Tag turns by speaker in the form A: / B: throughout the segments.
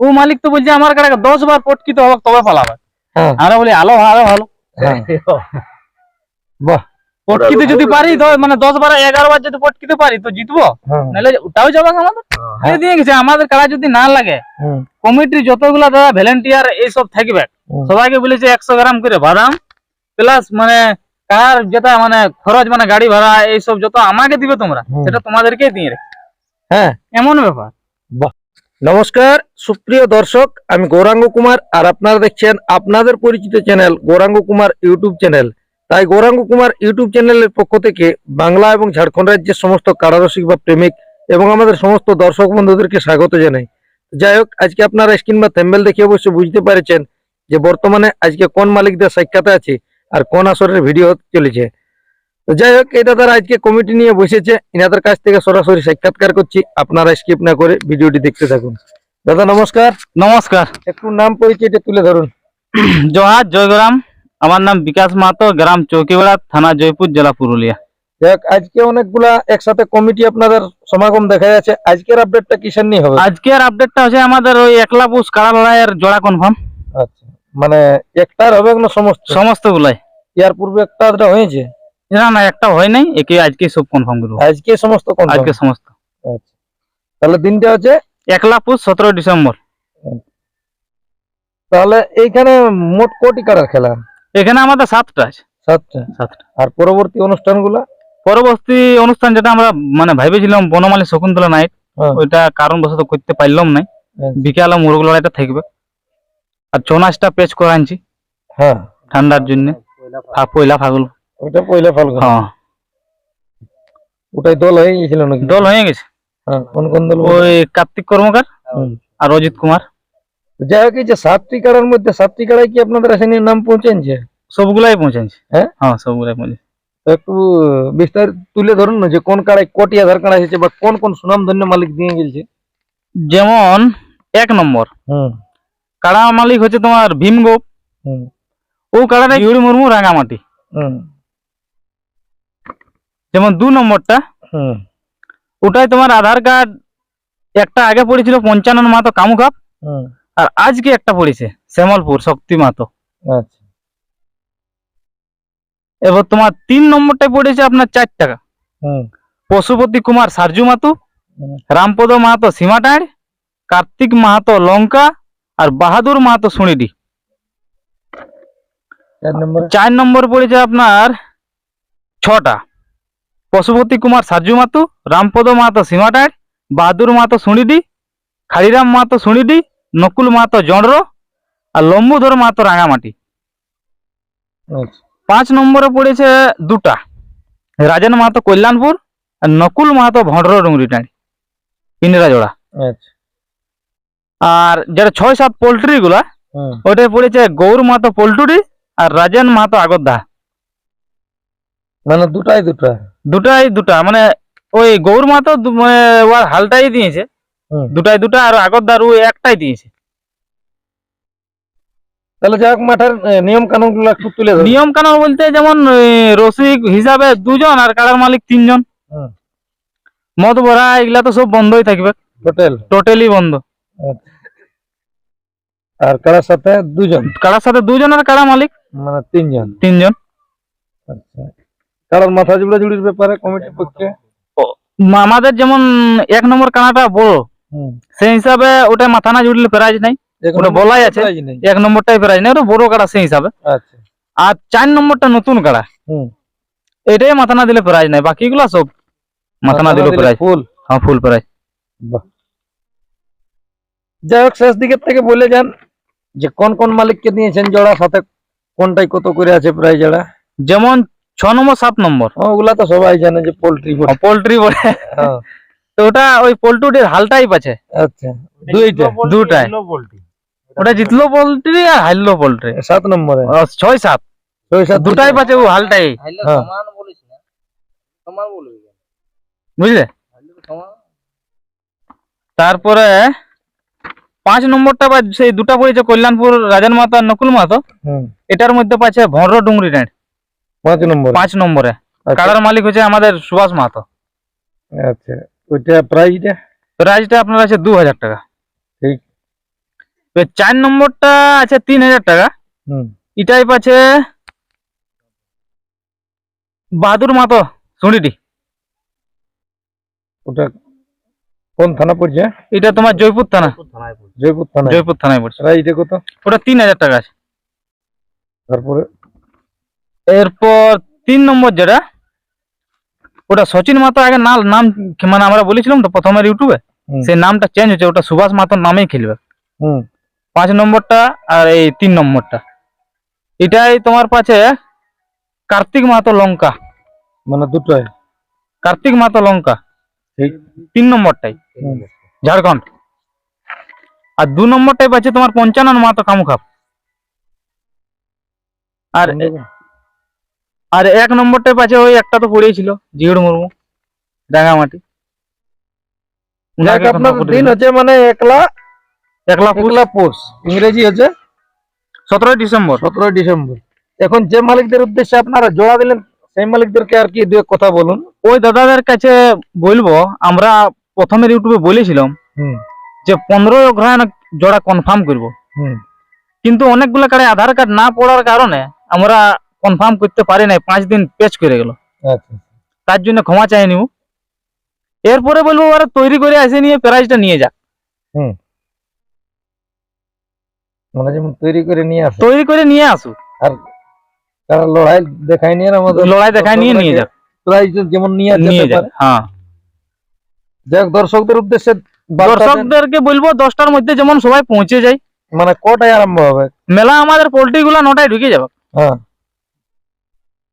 A: ও মালিক তো বলছে আমার কাছে দশ বার পটকিতে হবে তবে পালাবে
B: হ্যাঁ।
A: আমরা বলি আলো আরও ভালো
B: হ্যাঁ। বাহ।
A: পটকিতে যদি পারি তো মানে দশ বার এগারো বার যদি পটকিতে পারি তো জিতবো।
B: হ্যাঁ।
A: নাহলে ওটাও যাবে আমাদের।
B: হ্যাঁ।
A: এই দিয়ে গেছে আমাদের কারা যদি না লাগে
B: হুম,
A: কমিটির যতগুলা দাদা ভলেন্টিয়ার এইসব থাকবে।
B: হুম।
A: সবাইকে বলেছে একশো গ্রাম করে বাদাম প্লাস মানে কার যেটা মানে খরচ মানে গাড়ি ভাড়া এইসব যত আমাকে দিবে তোমরা
B: হুম।
A: সেটা তোমাদেরকেই দিয়ে রে
B: হ্যাঁ।
A: এমন ব্যাপার।
B: নমস্কার, সুপ্রিয় দর্শক, আমি গৌরাঙ্গ কুমার আর আপনারা দেখছেন আপনাদের পরিচিত channel Gouranga Kumar YouTube channel. তাই গৌরাঙ্গ কুমার ইউটিউব চ্যানেলের পক্ষ থেকে বাংলা এবং ঝাড়খণ্ড রাজ্যের সমস্ত কারারসিক বা প্রেমিক এবং আমাদের সমস্ত দর্শক বন্ধুদেরকে স্বাগত জানাই। যাই হোক, আজকে আপনারা স্ক্রিন বা থ্যাম্বেল দেখে অবশ্য বুঝতে পেরেছেন যে বর্তমানে আজকে কোন মালিকদের সাক্ষাতে আছে আর কোন আসরের ভিডিও চলেছে। তো যাই হোক এটা তারা আজকে কমিটি নিয়ে বসেছে। এনাদের কাছ থেকে সরাসরি সাক্ষাৎকার করছি। আপনারা স্কিপ না করে ভিডিওটি দেখতে থাকুন। দাদা নমস্কার।
A: নমস্কার।
B: একটু নাম পরিচয়টা তুলে ধরুন।
A: জোহার জয়গ্রাম। আমার নাম বিকাশ মাহাতো গ্রাম চৌকিবেড়া থানা জয়পুর জেলা পুরুলিয়া।
B: দেখ আজকে অনেকগুলা একসাথে কমিটি আপনাদের সমাগম দেখা যাচ্ছে। আজকের আপডেটটা কিসের নিয়ে হবে?
A: আজকের আপডেটটা হচ্ছে আমাদের ওই একলা বুস কাড়া লড়াইয়ের জোড়া কনফার্ম
B: আচ্ছা। মানে একটার হবে না সমস্ত?
A: সমস্ত গুলাই
B: ইয়ার পূর্বে একটা হয়েছে?
A: না না একটা হয় নাই একে আজকে সব কনফার্ম করব।
B: আজকে সমস্ত confirm?
A: আজকে সমস্ত।
B: আচ্ছা। তাহলে দিনটা হচ্ছে?
A: একলা পুষ সতেরো ডিসেম্বর।
B: তাহলে এইখানে মোট কোটি কাটার খেলা?
A: এখানে আমাদের সাতটা আছে।
B: সাতটা।
A: সাতটা।
B: আর পরবর্তী অনুষ্ঠানগুলা?
A: পরবর্তী অনুষ্ঠান যেটা আমরা মানে ভেবেছিলাম বনমালী শকুন্তলা নাইট
B: হ্যাঁ,
A: ওইটা কারণবশত করতে পারলাম না
B: আচ্ছা।
A: বিকালে মুরগ লড়াইটা থাকবে। আর ছৌ নাচটা পেচ করা আনছি
B: হ্যাঁ।
A: ঠান্ডার জন্য। পয়লা ফাগুল
B: ওটা পয়লা ফাল্গুন
A: হ্যাঁ।
B: ওটাই দল হয়ে গেছিল নাকি?
A: দল হয়ে গেছে?
B: হ্যাঁ কোন কোন দল
A: ওই কার্তিক কর্মকার। আর অজিত কুমার।
B: যাই হোক এই যে সাতটি কাড়ার মধ্যে সাতটি কাড়ায় কি আপনাদের এখানে নাম পৌঁছেছে
A: সবগুলাই পৌঁছাইছে
B: হ্যাঁ?
A: হ্যাঁ সবগুলাই পৌঁছে
B: একটু বিস্তারিত তুলে ধরুন না যে কোন কাড়ায় কোটি আধার কার্ড এসেছে বা কোন কোন সুনাম ধন্য মালিক দিয়ে গেছে?
A: যেমন এক নম্বর
B: হুম।
A: কাড়া মালিক হচ্ছে তোমার ভীমগোপ। ও কাড়াটা ইউরি মুর্মু রাঙামাটি।
B: হুম।
A: যেমন দু নম্বরটা
B: হুম।
A: ওটাই তোমার আধার কার্ড একটা আগে পড়েছিল পঞ্চানন মাতো কামুকাপ
B: হুম।
A: আর আজকে একটা পড়েছে শ্যামলপুর শক্তি মাতো
B: আচ্ছা।
A: এবার তোমার তিন নম্বরটাই পড়েছে আপনার চার টাকা।
B: হুম।
A: পশুপতি কুমার সারজু মাতু। রামপদ মাহাতো সীমাটাঁড় কার্তিক মাহাতো লঙ্কা আর বাহাদুর মাহাতো সুনিডি
B: চার নম্বর
A: পড়েছে আপনার ছটা। পশুপতি কুমার সারজু মাতু রামপদ মাহাতো সীমাটাঁড় বাহাদুর মাহাতো সুনিডি খালিরাম মাহাতো সুনিডি নকুল মাহাতো জনর আর লম্বুধর মাহাতো রাঙামাটি।
B: আচ্ছা।
A: পাঁচ নম্বরে পড়েছে দুটা। রাজেন মাহাতো কল্যাণপুর আর নকুল মাহাতো ভণ্ডর ডুংরিটাঁড়ি পিনেরা জোড়া।
B: আচ্ছা।
A: আর যেটা ছয় সাত পোল্ট্রি গুলা ওটাই পড়েছে গৌর মাহাতো পোল্ট্রি আর রাজেন মাহাতো আগরদা।
B: মানে দুটাই দুটা।
A: দুটাই দুটা মানে ওই গৌর মাহাতো দু- মানে ওর হালটাই দিয়েছে। দুটাই দুটা আর আগরদার ও একটাই দিয়েছে।
B: তাহলে যাক মাঠের নিয়ম কানুনগুলো একটু তুলে
A: নিয়ম কানুন বলতে যেমন রসিক হিসাবে দুজন আর কাড়ার মালিক তিনজন। মদ ভরা এগুলা তো সব বন্ধই থাকবে।
B: টোটাল
A: টোটালি বন্ধ।
B: আর কারার সাথে দুজন?
A: কাড়ার সাথে দুজন আর কাড়া মালিক?
B: মানে তিনজন।
A: তিনজন।
B: আচ্ছা। কারোর মাথা জুড়ে জুড়ির ব্যাপারে কমিটির পক্ষে?
A: আমাদের যেমন এক নম্বর কানাটা বড় সেই হিসাবে ওটা মাথা না জুড়লে প্রাইজ নাই। ওটা বলাই আছে। এক নম্বরটাই প্রাইজ নাই ওটা বড় কাড়া সেই হিসাবে।
B: আচ্ছা।
A: আর চার নম্বরটা নতুন কাড়া। এটাই মাথা না দিলে প্রাইজ নাই বাকিগুলা সব মাথা না দিলে প্রাইজ।
B: ফুল।
A: হ্যাঁ ফুল প্রাইজ।
B: যাই হোক শেষ দিকের থেকে বলে যান যে কোন কোন মালিককে দিয়েছেন জোড়া সাথে কোনটাই কত করে আছে প্রায় জোড়া
A: যেমন ছ নম্বর সাত নম্বর।
B: ওগুলা তো সবাই জানে যে পোল্ট্রি
A: পোল্ট্রি বলে তো ওটা ওই পোল্ট্রির হালটাই পাচ্ছে
B: আচ্ছা দুইটা।
A: দুটাই ওটা জিতলো পোল্ট্রি আর হারলো পোল্ট্রি।
B: সাত নম্বরে।
A: ছয় সাত।
B: ছয় সাত
A: দুটাই পাচ্ছে ও হালটাই
B: হ্যাঁ।
A: বুঝলে? তারপরে পাঁচ নম্বরটা বা সেই দুটা পড়েছে কল্যাণপুর রাজন মাতা নকুল মাতো
B: হুম।
A: এটার মধ্যে পাচ্ছে ভনর ডুংরি টাঁড়
B: পাঁচ নম্বর?
A: পাঁচ নম্বরে।
B: আচ্ছা।
A: কাড়ার মালিক হচ্ছে আমাদের সুভাষ মাহাতো।
B: আচ্ছা ওইটা প্রাইজটা?
A: প্রাইজটা আপনার আছে দু হাজার টাকা।
B: ঠিক।
A: চার নম্বরটা আছে তিন হাজার টাকা।
B: হুম।
A: এটাই পাচ্ছে বাহাদুর মাতো শুনিটি
B: ওটা কোন থানা পড়ছে?
A: এটা তোমার জয়পুর থানা।
B: জয়পুর থানা
A: জয়পুর থানায়? পড়ছে।
B: রাইটে কত?
A: ওটা তিন হাজার টাকা আছে।
B: তারপরে
A: এরপর তিন নম্বর যেটা ওটা সচিন মাতো আগে নাম নাম মানে আমরা বলেছিলাম তো প্রথমের ইউটিউবে? সেই নামটা চেঞ্জ হচ্ছে ওটা সুভাষ মাতোর নামেই খেলবে। পাঁচ নম্বরটা আর এই তিন নম্বরটা। এটাই তোমার পাচ্ছে কার্তিক মাতো লঙ্কা।
B: মানে দুটোই।
A: কার্তিক মাতো লঙ্কা। তিন নম্বরটাই। ঝাড়খণ্ড। আর দু নম্বরটাই পাচ্ছে তোমার পঞ্চানন মাতো কামুখাপ। আর আর এক নম্বরটাই পাচ্ছে ওই একটা তো পড়েছিল জিউড় মুর্মু রাঙামাটি
B: আপনার দিন হচ্ছে মানে একলা
A: একলা
B: একলা পোষ ইংরেজি হচ্ছে।
A: সতেরোই ডিসেম্বর।
B: সতেরোই ডিসেম্বর। এখন যে মালিকদের উদ্দেশ্যে আপনারা জোড়া দিলেন সেই মালিকদেরকে আর কি দু কথা বলুন।
A: ওই দাদাদের কাছে বলব আমরা প্রথমের ইউটিউবে বলেছিলাম যে পনেরোই অগ্রহায়ণ জোড়া কনফার্ম করব। কিন্তু অনেকগুলো কারে আধার কার্ড না পড়ার কারণে আমরা কনফার্ম করতে পারি নাই পাঁচ দিন পেচ করে গেল।
B: আচ্ছা
A: তার জন্য ক্ষমা চাই নিব। এরপরে বলব ওরা তৈরি করে এসে নিয়ে প্রাইজটা নিয়ে যাক
B: মানে যেমন তৈরি করে নিয়ে আসে।
A: তৈরি করে নিয়ে আসুক
B: আর তারা লড়াই দেখায় নিয়ে আমাদের
A: লড়াই দেখায় নিয়ে নিয়ে যাক
B: প্রাইজ যেমন নিয়ে যেতে পারে।
A: হ্যাঁ।
B: যাক দর্শকদের উদ্দেশ্যে
A: দর্শকদেরকে বলব দশটার মধ্যে যেমন সবাই পৌঁছে যায়।
B: মানে কটায় আরম্ভ হবে?
A: মেলা আমাদের পোল্ট্রি গুলা নটায় ঢুকে যাবে।
B: হ্যাঁ।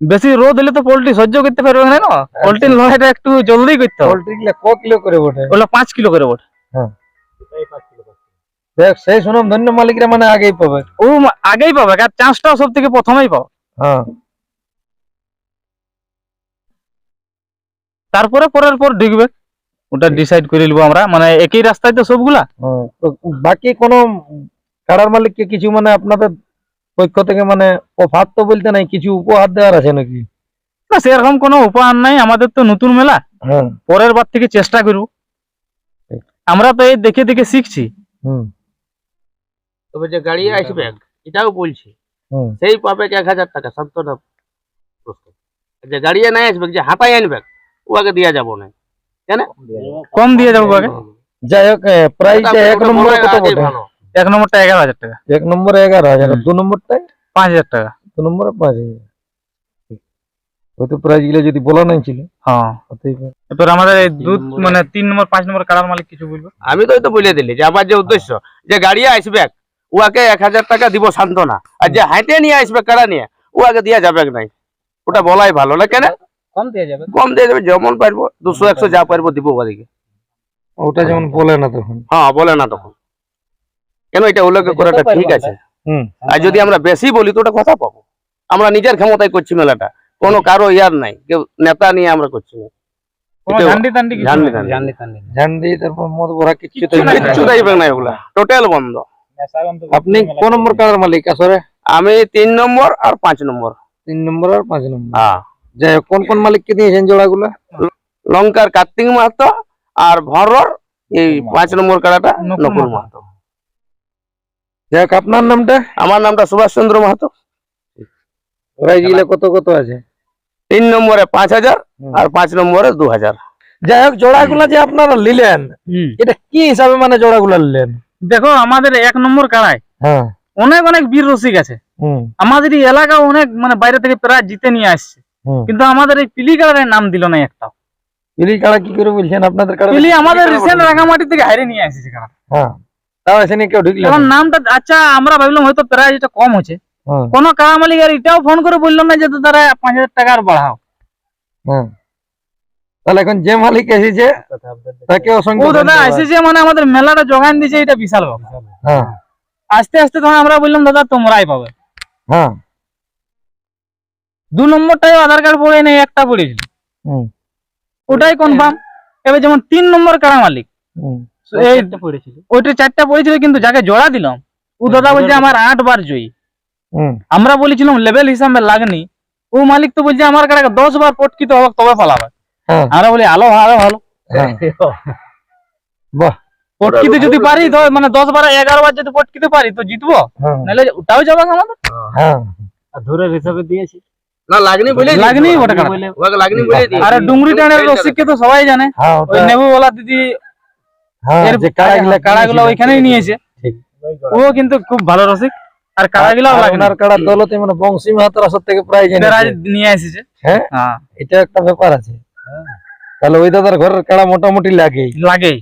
A: বেশি রোদ হলে তো পোল্ট্রি সহ্য করতে পারবে না না? পোল্ট্রির লড়াইটা একটু জলদি করতে হবে।
B: পোল্ট্রি গুলা ক কিলো করে বটে?
A: ওগুলো পাঁচ কিলো করে বটে।
B: দেখ সেই সুনাম ধন্য মালিকরা মানে আগেই পাবে।
A: ও আগেই পাবে আর চান্সটাও সব থেকে প্রথমেই পাবে।
B: হ্যাঁ।
A: তারপরে পরের পর ঢুকবে ওটা ডিসাইড করে নিবো আমরা। মানে একই রাস্তায় তো সবগুলা।
B: হ্যাঁ, বাকি কোন কাড়ার মালিককে কিছু মানে আপনাদের পক্ষ থেকে মানে অফার তো বলতে নাই কিছু উপহার দেওয়ার আছে নাকি?
A: না সেরকম কোনো উপহার নাই আমাদের তো নতুন মেলা।
B: হ্যাঁ।
A: পরের বার থেকে চেষ্টা করব আমরা তো এই দেখে দেখে শিখছি।
C: তবে যে গাড়ি আসবে এটাও বলছি। সেই পাবে এক হাজার টাকা সান্ত্বনা। যে গাড়ি নাই আসবে যে হাঁটাই আনবে ওকে দিয়া যাব না। কেন?
A: কম দিয়ে যাব আগে।
B: যাই হোক প্রাইস এক নম্বরে
C: হয়
B: কত বটে।
A: এক নম্বরটা এগারো হাজার টাকা।
B: এক নম্বরে এগারো হাজার দু নম্বরটায়
A: পাঁচ হাজার টাকা।
B: দু নম্বরে পাঁচ হাজার। হয়তো প্রাইসগুলো যদি বলা নাই ছিল
A: হ্যাঁ।
B: হতেই
A: আমাদের এই দুধ মানে তিন নম্বর পাঁচ নম্বর কারার মালিক কিছু বলব?
C: আমি তো তো বলে দিলি যে আমার যে উদ্দেশ্য যে গাড়ি আসবে ওকে এক হাজার টাকা দিব সান্ত্বনা। আর যে হাঁটে নিয়ে আসবে কারা নিয়ে ওকে দিয়া যাবে নাই? ওটা বলাই ভালো না কেন?
A: কম দিয়ে যাবে।
C: কম দিয়ে যাবে যেমন পারব দুশো একশো যা পারব দিব ওদিকে।
B: ওটা যেমন বলে না তখন।
C: হ্যাঁ বলে না তখন। কেন এটা উল্লেখ করাটা ঠিক আছে?
B: হুম
C: আর যদি আমরা বেশি বলি তো ওটা কথা পাবো। আমরা নিজের ক্ষমতায় করছি মেলাটা। কোনো কারও ইয়ার নাই। কেউ নেতা নিয়ে আমরা করছি না।
B: আপনি কোন নম্বর কাড়ার মালিক আসরে
C: আমি তিন নম্বর আর পাঁচ নম্বর।
B: তিন নম্বর আর পাঁচ নম্বর।
C: হ্যাঁ।
B: যাই হোক কোন কোন মালিককে দিয়েছেন জোড়াগুলা?
C: লঙ্কার কার্তিক মাহাতো আর ভরর এই পাঁচ নম্বর কাড়াটা
A: নকুল মাহাতো।
B: হোক আপনার নামটা?
C: আমার নামটা সুভাষ চন্দ্র মাহাতো
B: কত কত আছে?
C: তিন নম্বরে পাঁচ হাজার আর পাঁচ নম্বরে দু হাজার।
B: যাই হোক জোড়াগুলা যে আপনারা নিলেন এটা কি হিসাবে মানে জোড়াগুলা নিলেন?
A: দেখো আমাদের এক নম্বর কাড়ায়
B: হ্যাঁ।
A: অনেক অনেক বীর রসিক আছে। আমাদের এই এলাকা অনেক মানে বাইরে থেকে প্রায় জিতে নিয়ে আসছে। কিন্তু আমাদের এই পিলি কাড়ার নাম দিল না একটা
B: পিলি কাড়া কি করে বলছেন আপনাদের কাড়া?
A: পিলি আমাদের রিসেন্ট রাঙামাটি থেকে হাইরে নিয়ে আসছে কাড়া।
B: হ্যাঁ। তাও এসে কেউ
A: এখন নামটা আচ্ছা আমরা ভাবলাম হয়তো প্রায় এটা কম হচ্ছে।
B: হ্যাঁ।
A: কোন কাড়া মালিক আর এটাও ফোন করে বলল না যে তারা পাঁচ হাজার টাকা আর বাড়াও।
B: হ্যাঁ। তাহলে এখন যে মালিক এসেছে তাকে অসংখ্য
A: ও দাদা এসেছে মানে আমাদের মেলাটা যোগান দিয়েছে এটা বিশাল ব্যাপার।
B: হ্যাঁ।
A: আস্তে আস্তে তখন আমরা বললাম দাদা তোমরাই পাবে।
B: হ্যাঁ।
A: দু নম্বরটাই আধার কার্ড পড়ে নেই একটা পড়েছিল। ওটাই কনফার্ম এবার যেমন তিন নম্বর কারা মালিক? ওইটা চারটা পড়েছিল কিন্তু যাকে জোড়া দিলাম ও দাদা বলছে আমার আট বার জয়ী। আমরা বলেছিলাম লেভেল হিসাবে লাগনি। ও মালিক তো বলছে আমার কাছে দশ বার পটকিতে হবে তবে পালাবে
B: হ্যাঁ।
A: আমরা বলি আলো ভালো ভালো
B: হ্যাঁ। বাহ।
A: পটকিতে যদি পারি তো মানে দশ বারো এগারো বার যদি পটকিতে পারি তো জিতবো?
B: হ্যাঁ।
A: নাহলে ওটাও যাবে আমাদের।
B: হ্যাঁ।
A: ধরে হিসাবে দিয়েছি।
C: না লাগনি বলে
A: লাগনি বটে কাড়া।
C: ওকে লাগনি বলে
A: আর ডুংরি টানের রসিককে তো সবাই জানে। ওই
B: ওটা
A: নেবুওয়ালা দিদি
B: কাড়াগুলা
A: কাড়াগুলো ওইখানেই নিয়েছে। ও কিন্তু খুব ভালো রসিক আর কাড়াগুলাও
B: আর কাড়া দলতে মানে বংশী মাহাতোর আসর থেকে প্রাইজ
A: নিয়ে এসেছে।
B: হ্যাঁ?
A: হ্যাঁ।
B: এটা একটা ব্যাপার আছে। তাহলে ওই দাদার ঘরের কাড়া মোটামুটি লাগে
A: লাগে।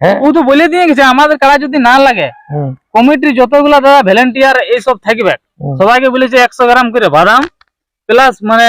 B: হ্যাঁ?
A: ও তো বলে দিয়ে গেছে আমাদের কাড়া যদি না লাগে কমিটির যতগুলা দাদা ভলেন্টিয়ার এইসব থাকবে সবাইকে বলেছে একশো গ্রাম করে বাদাম প্লাস মানে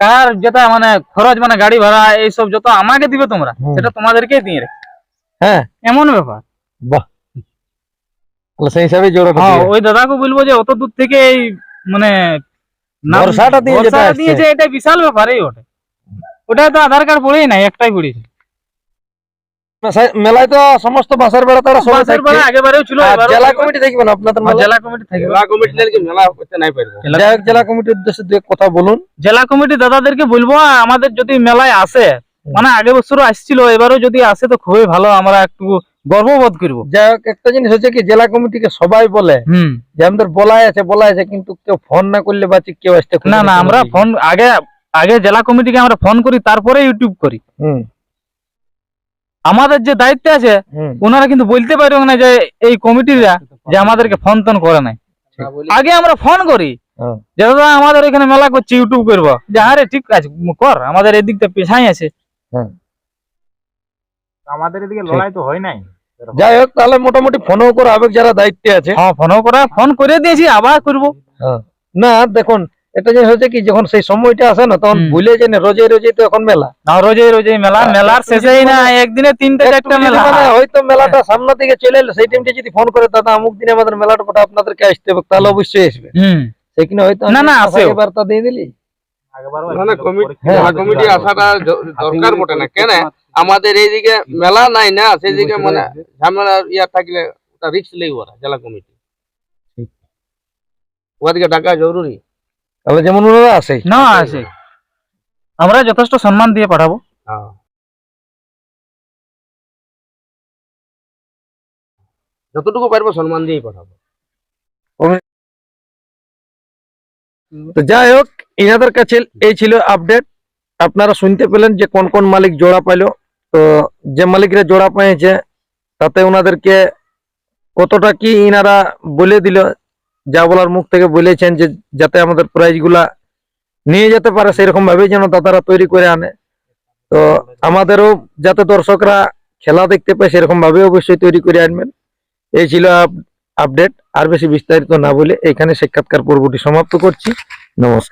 A: কার যেটা মানে খরচ মানে গাড়ি ভাড়া এইসব যত আমাকে দিবে তোমরা সেটা তোমাদেরকে দিয়ে রেখে
B: হ্যাঁ।
A: এমন ব্যাপার?
B: বাহ। তাহলে সেই হিসাবে জোড়াটা
A: হ্যাঁ ওই দাদাকে বলব যে অত দূর থেকে এই মানে
B: দিয়ে যেটা।
A: দিয়েছে এটা বিশাল ব্যাপার এই ওটা ওটা তো আধার কার্ড পড়েই নাই একটাই পড়েছে।
B: মেলায়- তো সমস্ত বাসার বেড়া তারা সবাই
A: বেলা আগেবারেও ছিল
B: জেলা কমিটি থাকবে না আপনাদের
A: আর জেলা কমিটি থাকবে।
C: জেলা কমিটি কি মেলা করতে নাই পারব
B: জেলা কমিটির উদ্দেশ্যে কথা বলুন।
A: জেলা কমিটি দাদাদেরকে বলব আমাদের যদি মেলায় আসে মানে আগে বছরও আসছিল এবারও যদি আসে তো খুবই ভালো আমরা একটু গর্ববোধ করব।
B: যাই হোক একটা জিনিস হচ্ছে কি জেলা কমিটিকে সবাই বলে যে আমাদের বলাই আছে বলাই আছে কিন্তু কেউ ফোন না করলে বা কেউ আসতে
A: না না আমরা ফোন আগে আগে জেলা কমিটিকে আমরা ফোন করি তারপরে ইউটিউব করি। আমাদের যে দায়িত্ব আছে ওনারা কিন্তু বলতে পারবে না যে এই কমিটিরা যে আমাদেরকে ফোন টোন করে নাই। আগে আমরা ফোন করি
B: হ্যাঁ।
A: যে দাদা আমাদের এখানে মেলা করছি ইউটিউব করব। যে আরে ঠিক আছে কর আমাদের এদিকটা পেছাই আছে
B: হ্যাঁ।
A: আমাদের এদিকে
B: লড়াই
A: তো হয় নাই।
B: যাই হোক তাহলে মোটামুটি ফোনও করে আবেগ যারা দায়িত্বে আছে।
A: হ্যাঁ ফোনও করা ফোন করে দিয়েছি আবার করব।
B: না দেখুন একটা জিনিস হচ্ছে কি যখন সেই সময়টা আসে না তখন ভুলে যায় না রোজে রোজে তো এখন মেলা।
A: আর রোজই মেলা মেলার শেষেই না একদিনে তিনটে চারটা মেলা।
B: মানে হয়তো মেলাটা সামনে দিকে চলে এলো সেই টাইমটা যদি ফোন করে দাদা অমুক দিনে আমাদের মেলাটা আপনাদেরকে আসতে হবে তাহলে অবশ্যই আসবে। সেখানে হয়তো
A: না, না,
B: আসে
A: আসেও।
B: বার্তা দিয়ে দিলি?
C: কমিটি
B: হ্যাঁ।
C: জেলা কমিটি আসাটা দরকার বটে না। কেন? আমাদের এইদিকে মেলা নাই না সেইদিকে মানে ঝামেলা ইয়া থাকলে ওটা রিস্ক ওরা জেলা কমিটি। ওদেরকে ডাকা জরুরি।
B: তাহলে যেমন ওনারা আসে
A: না আছে। আমরা যথেষ্ট সম্মান দিয়ে পাঠাবো।
C: হ্যাঁ। যতটুকু পারব সম্মান দিয়েই পাঠাবো।
B: তো যাই হোক ইনাদের কাছে এই ছিল আপডেট আপনারা শুনতে পেলেন যে কোন কোন মালিক জোড়া পাইলো। তো যে মালিকরা জোড়া পেয়েছে তাতে ওনাদেরকে কতটা কি ইনারা বলে দিল, যা বলার মুখ থেকে বলেছেন যে যাতে আমাদের প্রাইজগুলা নিয়ে যেতে পারে সেরকম ভাবে যেন দাদারা তৈরি করে আনে। তো আমাদেরও যাতে দর্শকরা খেলা দেখতে পায় সেরকম ভাবে অবশ্যই তৈরি করে আনবেন। এই ছিল আপডেট আর বেশি বিস্তারিত না বলে এখানে সাক্ষাৎকার পর্বটি সমাপ্ত করছি। নমস্কার।